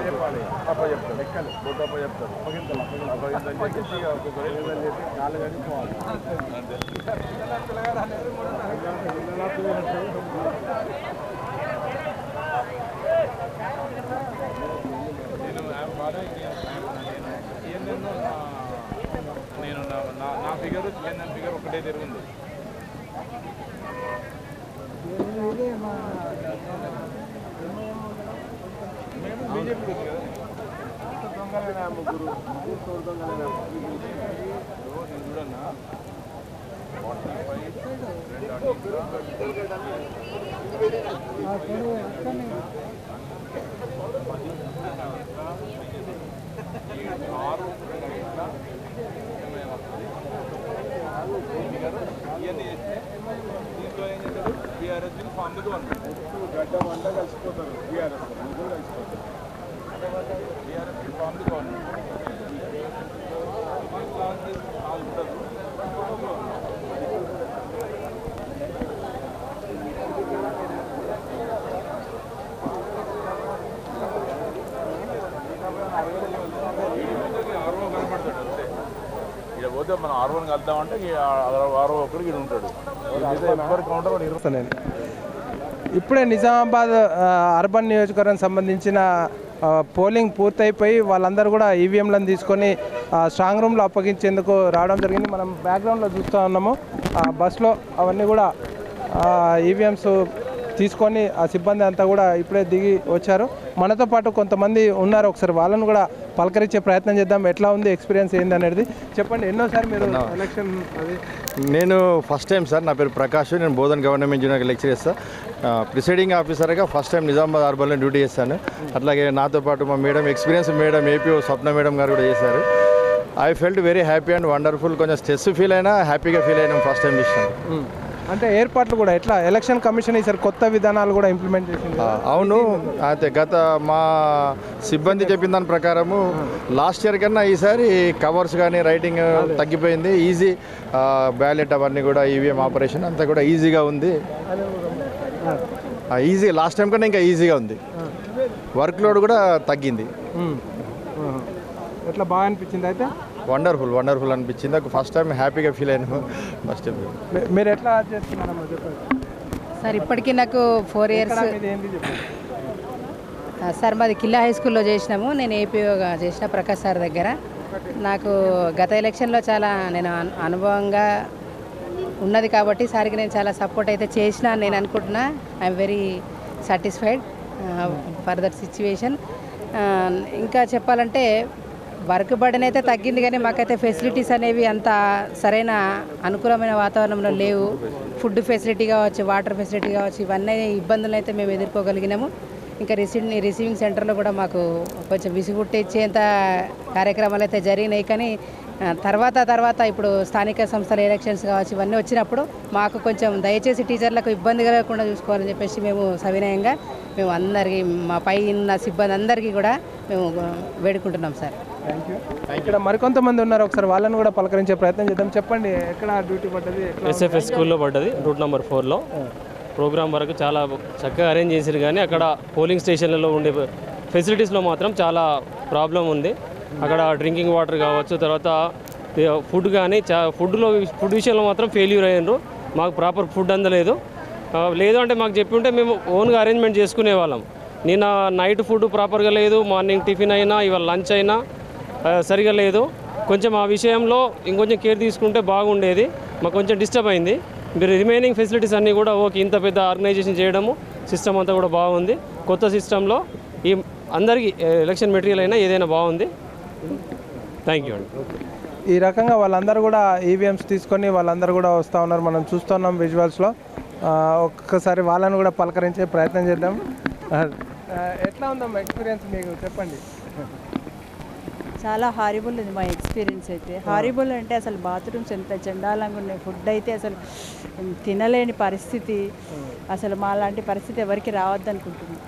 చెప్పాలి ఎక్కాలి బొట్టు చెప్తారు అప్పగింతలు అప్పగింతలు చెప్పేసి చెప్పి కాళ్ళు నేను నా- నా నా ఫిగర్ చిన్న ఫిగర్ ఒకటే తిరుగుంది. ముగ్గురు ముగ్గురు తోడు దొంగలైనా నేను చూడన్నా ఫార్టీ ఫైవ్ రెండు ఆరు ఇట్లా ఇవన్నీ చేస్తే దీంట్లో ఏం చేశారు బీఆర్ఎస్ ఫామ్ వన్ గడ్డ వంట కలిసిపోతారు టీఆర్ఎస్ ముగ్గురు కలిసిపోతారు బీఆర్ఎస్ ఫామ్ వన్ లాంచ్ చేసి నాలుగు ఉండదు ఆర్వో కనపడతాడు అంతే పోతే మనం ఆర్వోని కలుద్దామంటే ఆర్వో ఒక్కడికి ఇక్కడ ఉంటాడు. కౌంటర్ నేను ఇప్పుడే నిజామాబాద్ అర్బన్ నియోజకవర్గం సంబంధించిన పోలింగ్ పూర్తయిపోయి వాళ్ళందరూ కూడా ఈవీఎంలను తీసుకొని స్ట్రాంగ్ రూమ్లో అప్పగించేందుకు రావడం జరిగింది. మనం బ్యాక్గ్రౌండ్లో చూస్తూ ఉన్నాము. ఆ, బస్లో అవన్నీ కూడా ఈవీఎంస్ తీసుకొని ఆ సిబ్బంది అంతా కూడా ఇప్పుడే దిగి వచ్చారు. మనతో పాటు కొంతమంది ఉన్నారు. ఒకసారి వాళ్ళని కూడా పలకరించే ప్రయత్నం చేద్దాం. ఎట్లా ఉంది ఎక్స్పీరియన్స్ ఏంది అనేది చెప్పండి. ఎన్నోసారి మీరు ఎలక్షన్ అది? నేను ఫస్ట్ టైం సార్ నా పేరు ప్రకాష్. నేను బోధన్ గవర్నమెంట్ ఇంజనీర్ లెక్చర్ చేస్తా. ప్రిసైడింగ్ ఆఫీసర్గా ఫస్ట్ టైం నిజామాబాద్ అర్బన్లో డ్యూటీ చేశాను అట్లాగే నాతో పాటు మా madam experience madam APO Swapna madam గారు కూడా చేశారు. I felt very happy and wonderful కొంచెం స్ట్రెస్ ఫీల్ అయినా హ్యాపీగా ఫీల్ అయినా ఫస్ట్ టైం ఉమ్. అంటే ఏర్పాట్లు కూడా ఎట్లా? ఎలక్షన్ కమిషన్ ఈసారి కొత్త విధానాలు కూడా ఇంప్లిమెంట్ చేసింది అవును. అయితే గత మా సిబ్బంది చెప్పిన దాని ప్రకారము లాస్ట్ ఇయర్ కన్నా ఈసారి కవర్స్ కానీ రైటింగ్ తగ్గిపోయింది. ఈజీ బ్యాలెట్ అవన్నీ కూడా ఈవీఎం ఆపరేషన్ అంతా కూడా ఈజీగా ఉంది. ఈజీ లాస్ట్ టైం కన్నా ఇంకా ఈజీగా ఉంది. వర్క్ లోడ్ కూడా తగ్గింది. ఎట్లా బాగా అనిపించింది అయితే? వండర్ఫుల్ వండర్ఫుల్ అనిపించింది. ఫస్ట్ టైం హ్యాపీగా ఫీల్ అయినాము ఫస్ట్ టైం మీరు ఎట్లా సార్ ఇప్పటికీ నాకు ఫోర్ ఇయర్స్ సార్ మాది కిల్లా హై స్కూల్లో చేసినాము. నేను ఏపీఓగా చేసిన ప్రకాష్ సార్ దగ్గర. నాకు గత ఎలక్షన్లో చాలా నేను అను- అనుభవంగా ఉన్నది కాబట్టి సార్కి నేను చాలా సపోర్ట్ అయితే చేసిన నేను అనుకుంటున్నా. I'm very satisfied for that situation ఇంకా చెప్పాలంటే వర్క్ బర్డెన్ అయితే తగ్గింది కానీ మాకైతే ఫెసిలిటీస్ అనేవి అంత సరైన అనుకూలమైన వాతావరణంలో లేవు. ఫుడ్ ఫెసిలిటీ కావచ్చు వాటర్ ఫెసిలిటీ కావచ్చు ఇవన్నీ ఇబ్బందులు అయితే మేము ఎదుర్కోగలిగినాము. ఇంకా రిసీవ్ రిసీవింగ్ సెంటర్లో కూడా మాకు కొంచెం విసుగుట్టించేంత కార్యక్రమాలు అయితే జరిగినాయి. కానీ తర్వాత తర్వాత ఇప్పుడు స్థానిక సంస్థల ఎలక్షన్స్ కావచ్చు ఇవన్నీ వచ్చినప్పుడు మాకు కొంచెం దయచేసి టీచర్లకు ఇబ్బంది కలగకుండా చూసుకోవాలని చెప్పేసి మేము సవినయంగా మేము అందరికీ మా పై ఉన్న సిబ్బంది అందరికీ కూడా మేము వేడుకుంటున్నాం సార్. థ్యాంక్ యూ ఇక్కడ మరికొంతమంది ఉన్నారు. ఒకసారి వాళ్ళని కూడా పలకరించే ప్రయత్నం చేద్దాం. చెప్పండి ఎక్కడ డ్యూటీ పడ్డది? ఎస్ఎఫ్ఎస్ స్కూల్లో పడ్డది రూట్ నెంబర్ ఫోర్లో. ప్రోగ్రామ్ వరకు చాలా చక్కగా అరేంజ్ చేశారు కానీ అక్కడ పోలింగ్ స్టేషన్లలో ఉండే ఫెసిలిటీస్లో మాత్రం చాలా ప్రాబ్లం ఉంది. అక్కడ డ్రింకింగ్ వాటర్ కావచ్చు తర్వాత ఫుడ్ కానీ చా ఫుడ్లో ఫుడ్ విషయంలో మాత్రం ఫెయిల్యూర్ అయ్యారు మాకు ప్రాపర్ ఫుడ్ అందలేదు. లేదు అంటే మాకు చెప్పి ఉంటే మేము ఓన్గా అరేంజ్మెంట్ చేసుకునే వాళ్ళం. నిన్న నైట్ ఫుడ్ ప్రాపర్గా లేదు మార్నింగ్ టిఫిన్ అయినా ఇవాళ లంచ్ అయినా సరిగా లేదు. కొంచెం ఆ విషయంలో ఇంకొంచెం కేర్ తీసుకుంటే బాగుండేది. మాకు కొంచెం డిస్టర్బ్ అయింది. మీరు రిమైనింగ్ ఫెసిలిటీస్ అన్నీ కూడా ఓకే ఇంత పెద్ద ఆర్గనైజేషన్ చేయడము సిస్టమ్ అంతా కూడా బాగుంది. కొత్త సిస్టంలో ఈ అందరికీ ఎలక్షన్ మెటీరియల్ అయినా ఏదైనా బాగుంది. థ్యాంక్ యూ అండి. ఈ రకంగా వాళ్ళందరూ కూడా ఈవీఎంస్ తీసుకొని వాళ్ళందరూ కూడా వస్తూ ఉన్నారు. మనం చూస్తున్నాం విజువల్స్లో ఒక్కసారి వాళ్ళని కూడా పలకరించే ప్రయత్నం చేద్దాం. ఎట్లా ఉందమ్మా ఎక్స్పీరియన్స్ మీకు? చెప్పండి. చాలా హారిబుల్ ఉంది మా ఎక్స్పీరియన్స్ అయితే. హారిబుల్ అంటే అసలు బాత్రూమ్స్ ఎంత చండాలంగా ఉన్నాయి. ఫుడ్ అయితే అసలు తినలేని పరిస్థితి. అసలు మా లాంటి పరిస్థితి ఎవరికి రావద్దు అనుకుంటున్నాం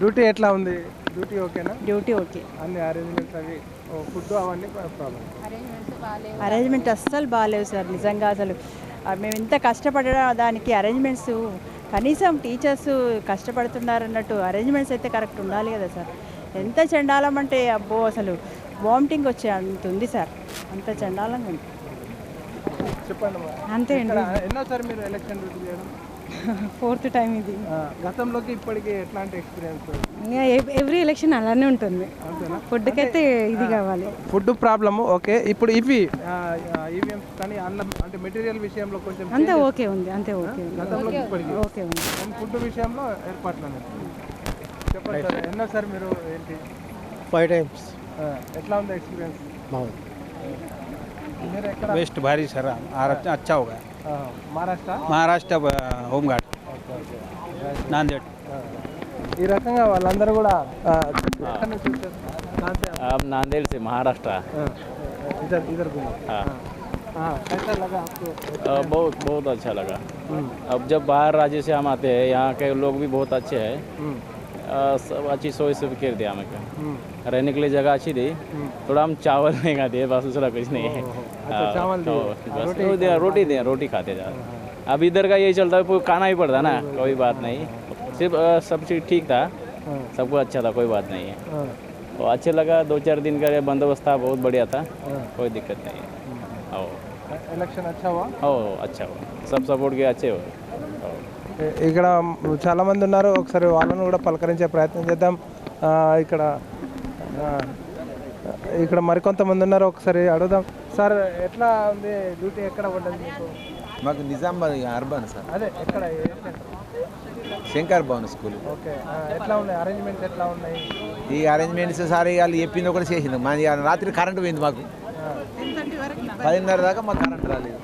డ్యూటీ ఎట్లా ఉంది? డ్యూటీ ఓకేనా డ్యూటీ ఓకే అన్ని అరేంజ్మెంట్స్ అవి ఫుడ్ అవన్నీ ప్రాబ్లం అరేంజ్మెంట్ అస్సలు బాగాలేవు సార్ నిజంగా అసలు. మేము ఇంత కష్టపడడం దానికి అరేంజ్మెంట్స్ కనీసం టీచర్స్ కష్టపడుతున్నారన్నట్టు అరేంజ్మెంట్స్ అయితే కరెక్ట్ ఉండాలి కదా సార్. ఎంత చండాలం అంటే అబ్బో అసలు వామిటింగ్ వచ్చే అంత ఉంది సార్. అంత చండాలంగా ఉంది. చెప్పండి. అంతే ఇక్కడ ఎన్నోసారి మీరు ఎలక్షన్ డ్యూటీ చేయడం? ఫోర్త్ టైం ఇది. గతంలోకి ఇప్పటికి ఎట్లాంటి ఎక్స్పీరియన్స్ ఎవ్రీ ఎలక్షన్ అలానే ఉంటుంది. అంతేనా? ఫుడ్కైతే ఇది కావాలి. Food problem okay. ఇప్పుడు ఇవి ఈవీఎంస్ కానీ అన్నం అంటే మెటీరియల్ విషయంలో కొంచెం అంతే ఓకే ఉంది అంతే ఓకే ఉంది. గతంలోకి ఇప్పటికి. ఓకే ఉంది. ఫుడ్ విషయంలో ఏర్పాట్లు అనేది చెప్పండి సార్ ఎన్నోసారి మీరు ఏంటి ఫైవ్ టైమ్స్ ఆ, ఎట్లా ఉంది ఎక్స్పీరియన్స్ బాగుంది మీరు ఎక్కడ बेस्ट भारी सर और अच्छा होगा ఆ, మహారాష్ట్ర महाराष्ट्र होम गार्ड नांदेड़ ఆ. ఈ రకంగా వాళ్ళందరూ కూడా ఆ, ఎక్కడి నుంచి వచ్చారు నాందే- आप नांदेड़ से महाराष्ट्र ఆ, इधर इधर घूमो हाँ हाँ कैसा लगा आपको अ, बहुत बहुत अच्छा लगा हम्म, अब जब बाहर राज्य से हम आते हैं यहाँ के लोग भी बहुत अच्छे हैं हम्म, अ, सब अच्छी सोच से फिर दिया हमें हम्म। रहने के लिए जगह अच्छी दी। हम्म। थोड़ा हम चावल नहीं खाते बस दूसरा कुछ नहीं। है अच्छा, हाँ, चावल तो बस। रोटी दें रोटी खाते जा। हाँ, हाँ। अब इधर का यही चलता है कोई खाना ही पड़ता ना कोई बात नहीं। सिर्फ़ सब चीज़ ठीक था। सब कुछ अच्छा था कोई बात नहीं है। तो अच्छे लगा दो चार दिन का बंदोबस्त था बहुत बढ़िया था। कोई दिक्कत नहीं है। हम्म। इलेक्शन अच्छा हुआ? हो अच्छा हुआ। सब सपोर्ट के अच्छे हुए। ఇక్కడ చాలా మంది ఉన్నారు. ఒకసారి వాళ్ళను కూడా పలకరించే ప్రయత్నం చేద్దాం. ఇక్కడ ఇక్కడ మరికొంతమంది ఉన్నారు. ఒకసారి అడుగుదాం. సార్ ఎట్లా ఉంది డ్యూటీ? ఎక్కడ పడ్డది మీకు? మాకు నిజామాబాద్ అర్బన్ సార్. అదే ఎక్కడ? శంకర్ భవన్ స్కూల్. ఓకే. ఎట్లా ఉన్నాయి? అరేంజ్మెంట్స్ ఎట్లా ఉన్నాయి? ఈ అరేంజ్మెంట్స్ సార్ వాళ్ళు చెప్పింది ఒకటి చేసింది మా రాత్రి కరెంట్ పోయింది మాకు. పదిన్నర దాకా మాకు కరెంట్ రాలేదు.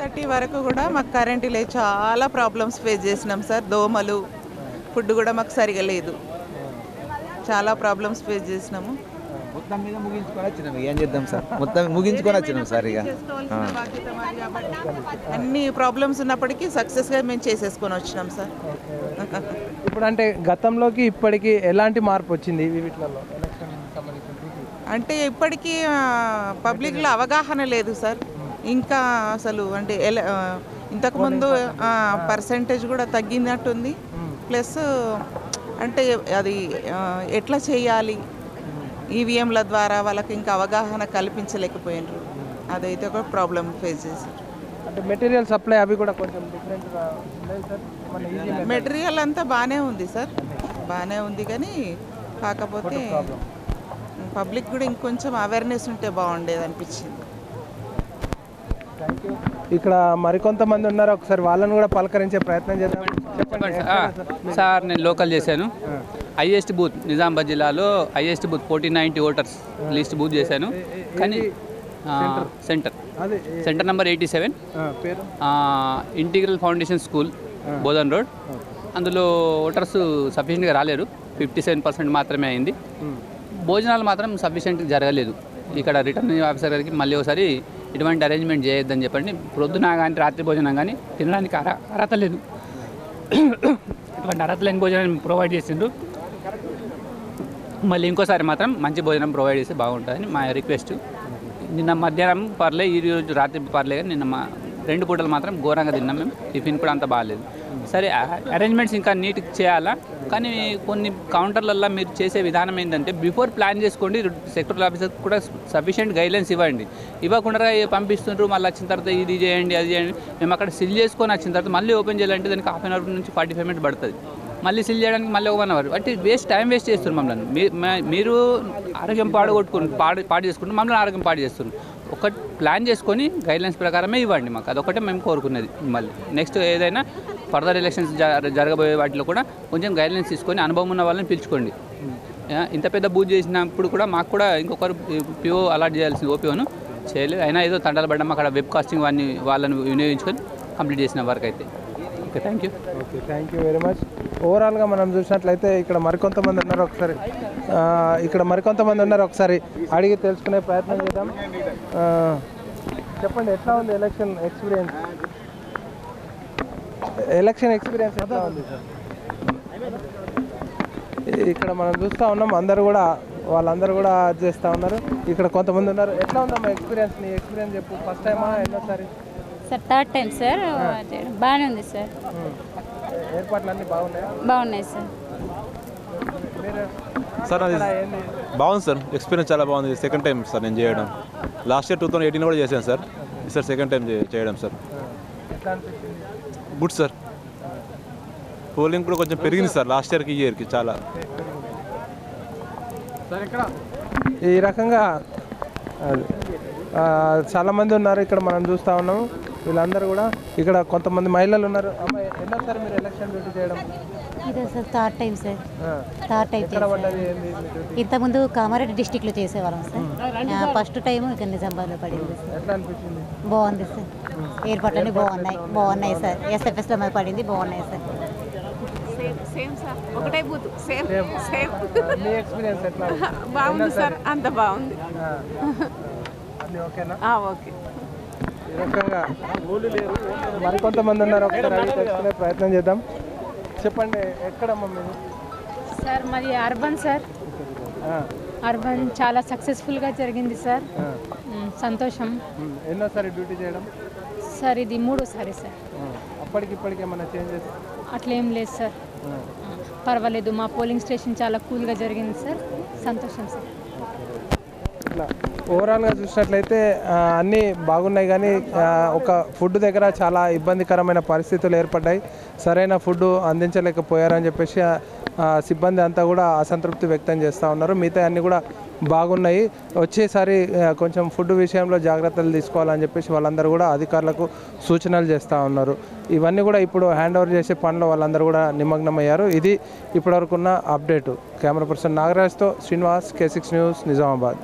థర్టీ వరకు కూడా మాకు కరెంట్ లేదు. చాలా ప్రాబ్లమ్స్ ఫేస్ చేసినాం సార్. దోమలు ఫుడ్ కూడా మాకు సరిగా లేదు. చాలా ప్రాబ్లమ్స్ ఫేస్ చేసినాము. మొత్తం మీద ముగించుకొని వచ్చినాం ఏం చేద్దాం సార్? మొత్తం ముగించుకొని వచ్చినాం సార్ ఇక. అన్ని ప్రాబ్లమ్స్ ఉన్నప్పటికీ సక్సెస్గా మేము చేసేసుకొని వచ్చినాం సార్. ఇప్పుడు అంటే గతంలోకి ఇప్పటికి ఎలాంటి మార్పు వచ్చింది? వీటిలలో అంటే ఇప్పటికీ పబ్లిక్లో అవగాహన లేదు సార్. ఇంకా అసలు అంటే ఎల- ఇంతకుముందు పర్సంటేజ్ కూడా తగ్గినట్టుంది. ప్లస్ అంటే అది ఎట్లా చేయాలి? ఈవీఎంల ద్వారా వాళ్ళకి ఇంకా అవగాహన కల్పించలేకపోయినారు. అదైతే ఒక ప్రాబ్లం ఫేస్ చేశారు. అంటే మెటీరియల్ సప్లై అవి కూడా కొంచెం డిఫరెంట్గా సార్? మెటీరియల్ అంతా బాగానే ఉంది సార్. బాగానే ఉంది కానీ కాకపోతే పబ్లిక్ కూడా ఇంకొంచెం అవేర్నెస్ ఉంటే బాగుండేది అనిపించింది. ఇక్కడ మరికొంతమంది ఉన్నారు? ఒకసారి వాళ్ళని కూడా పలకరించే ప్రయత్నం చేద్దాం. చెప్పండి. సార్. నేను లోకల్ చేశాను. హైయెస్ట్ బూత్ నిజామాబాద్ జిల్లాలో highest booth fourteen ninety voters list booth చేశాను. కానీ సెంటర్. అదే center number eighty seven. Integral foundation school Bodhan road. అందులో ఓటర్స్ సఫిషియెంట్గా రాలేరు. ఫిఫ్టీ సెవెన్ పర్సెంట్ మాత్రమే అయింది. భోజనాలు మాత్రం సఫిషియెంట్ జరగలేదు. ఇక్కడ రిటర్నింగ్ ఆఫీసర్ గారికి మళ్ళీ ఒకసారి ఇటువంటి అరేంజ్మెంట్ చేయొద్దని చెప్పండి. ప్రొద్దున కానీ రాత్రి భోజనం కానీ తినడానికి అర అర్హత లేదు. ఇటువంటి అర్హత లేని భోజనం ప్రొవైడ్ చేసిండ్రు. మళ్ళీ ఇంకోసారి మాత్రం మంచి భోజనం ప్రొవైడ్ చేస్తే బాగుంటుందని మా రిక్వెస్ట్ నిన్న మధ్యాహ్నం పర్లే ఈరోజు రాత్రి పర్లే కానీ నిన్న మా రెండు పూటలు మాత్రం ఘోరంగా తిన్నాం మేము. టిఫిన్ కూడా అంత బాగాలేదు. సరే అరేంజ్మెంట్స్ ఇంకా నీట్ చేయాలా? కానీ కొన్ని కౌంటర్లల్లో మీరు చేసే విధానం ఏంటంటే బిఫోర్ ప్లాన్ చేసుకోండి సెక్రటరీ ఆఫీసర్ కూడా సఫిషియెంట్ గైడ్లైన్స్ ఇవ్వండి. ఇవ్వకుండా పంపిస్తుంటారు మళ్ళీ వచ్చిన తర్వాత ఇది చేయండి అది చేయండి. మేము అక్కడ సిల్ చేసుకొని వచ్చిన తర్వాత మళ్ళీ ఓపెన్ చేయాలంటే దానికి హాఫ్ అన్ అవర్ నుంచి ఫార్టీ ఫైవ్ మినిట్స్ పడుతుంది. మళ్ళీ సిల్ చేయడానికి మళ్ళీ ఒక వన్ అవర్ అంటే వేస్ట్ టైం వేస్ట్ చేస్తున్నారు మమ్మల్ని. మీరు ఆరోగ్యం పాడగొట్టుకుని పాడు పాడు చేసుకుంటూ మమ్మల్ని ఆరోగ్యం పాడు చేస్తున్నారు. ఒక ప్లాన్ చేసుకొని గైడ్లైన్స్ ప్రకారమే ఇవ్వండి మాకు. అదొకటే మేము కోరుకునేది మళ్ళీ. నెక్స్ట్ ఏదైనా ఫర్దర్ ఎలక్షన్స్ జరగబోయే వాటిలో కూడా కొంచెం గైడ్లైన్స్ తీసుకొని అనుభవం ఉన్న వాళ్ళని పిలుచుకోండి. యా, ఇంత పెద్ద బూత్ చేసినప్పుడు కూడా మాకు కూడా ఇంకొకరు పిఓ అలాట్ చేయాల్సింది ఓపీఓను చేయలేదు. అయినా ఏదో తండాలు పడ్డాం అక్కడ వెబ్ కాస్టింగ్ వాడిని వాళ్ళని వినియోగించుకొని కంప్లీట్ చేసిన వర్క్ అయితే okay thank you okay thank you very much ఓవరాల్గా మనం చూసినట్లయితే ఇక్కడ మరికొంతమంది ఉన్నారు ఒకసారి. ఇక్కడ మరికొంతమంది ఉన్నారు ఒకసారి. అడిగి తెలుసుకునే ప్రయత్నం చేద్దాం. చెప్పండి ఎట్లా ఉంది ఎలక్షన్ ఎక్స్పీరియన్స్ ఎలక్షన్ ఎక్స్పీరియన్స్ ఎట్లా ఉంది సార్? ఇక్కడ మనం చూస్తూ ఉన్నాం అందరు కూడా వాళ్ళందరూ కూడా అది చేస్తూ ఉన్నారు. ఇక్కడ కొంతమంది ఉన్నారు. ఎట్లా ఉందమ్మా ఎక్స్పీరియన్స్ నీ ఎక్స్పీరియన్స్ చెప్పు. ఫస్ట్ టైమా ఎన్నోసారి? సార్ థర్డ్ టైం సార్ బాగానే ఉంది సార్. ఏర్పాట్లు అన్నీ బాగున్నాయా? బాగున్నాయి సార్. సార్ అది బాగుంది సార్. ఎక్స్పీరియన్స్ చాలా బాగుంది. సెకండ్ టైం సార్ నేను చేయడం. Last year two thousand eighteen కూడా చేశాను సార్. సార్ సెకండ్ టైం చేయడం సార్. ఎట్లా అనిపించింది? Good sir. పోలింగ్ కూడా కొంచెం పెరిగింది సార్ లాస్ట్ ఇయర్కి ఈ ఇయర్కి చాలా. ఈ రకంగా చాలామంది ఉన్నారు ఇక్కడ మనం చూస్తూ ఉన్నాము వీళ్ళందరూ కూడా ఇక్కడ కొంతమంది మహిళలు ఉన్నారు. అమ్మాయి ఎన్నోసారి మీరు ఎలక్షన్ డ్యూటీ చేయడం? ఇదే sir third time sir. Third time? ఇంతకుముందు కామారెడ్డి డిస్టిక్లో చేసేవాళ్ళం సార్. ఫస్ట్ టైం ఇక్కడ నిజామాబాద్లో పడింది సార్. బాగుంది సార్. ఏర్పాట్లన్నీ బాగున్నాయి. బాగున్నాయి సార్. ఎస్ఎఫ్ఎస్లో మరి పడింది బాగున్నాయి సార్. Same sir. ఒకటే బూత్. సేమ్. సేమ్ బాగుంది సార్. అంత బాగుంది. ఆ. అన్నీ ఓకేనా? ఆ, ఓకే. రకంగా మరికొంతమంది ఉన్నారు. ఒకసారి తెలుసుకునే ప్రయత్నం చేద్దాం. చెప్పండి ఎక్కడమ్మా మీరు? సార్ మాది అర్బన్ సార్. ఆ, అర్బన్ చాలా సక్సెస్ఫుల్గా జరిగింది సార్. సంతోషం. ఎన్నోసారి డ్యూటీ చేయడం? సార్ ఇది మూడోసారి సార్. అప్పటికి ఇప్పటికి ఏమైనా చేంజెస్? అట్లేం లేదు సార్. పర్వాలేదు మా పోలింగ్ స్టేషన్ చాలా కూల్గా జరిగింది సార్. సంతోషం సార్. ఓవరాల్గా చూసినట్లయితే అన్నీ బాగున్నాయి కానీ ఒక ఫుడ్ దగ్గర చాలా ఇబ్బందికరమైన పరిస్థితులు ఏర్పడ్డాయి. సరైన ఫుడ్ అందించలేకపోయారని చెప్పేసి సిబ్బంది అంతా కూడా అసంతృప్తి వ్యక్తం చేస్తూ ఉన్నారు. మిగతా అన్నీ కూడా బాగున్నాయి. వచ్చేసారి కొంచెం ఫుడ్ విషయంలో జాగ్రత్తలు తీసుకోవాలని చెప్పేసి వాళ్ళందరూ కూడా అధికారులకు సూచనలు చేస్తూ ఉన్నారు. ఇవన్నీ కూడా ఇప్పుడు హ్యాండ్ ఓవర్ చేసే పనిలో వాళ్ళందరూ కూడా నిమగ్నమయ్యారు. ఇది ఇప్పటివరకున్న update. Camera person నాగరాజ్తో Srinivas K six news Nizamabad.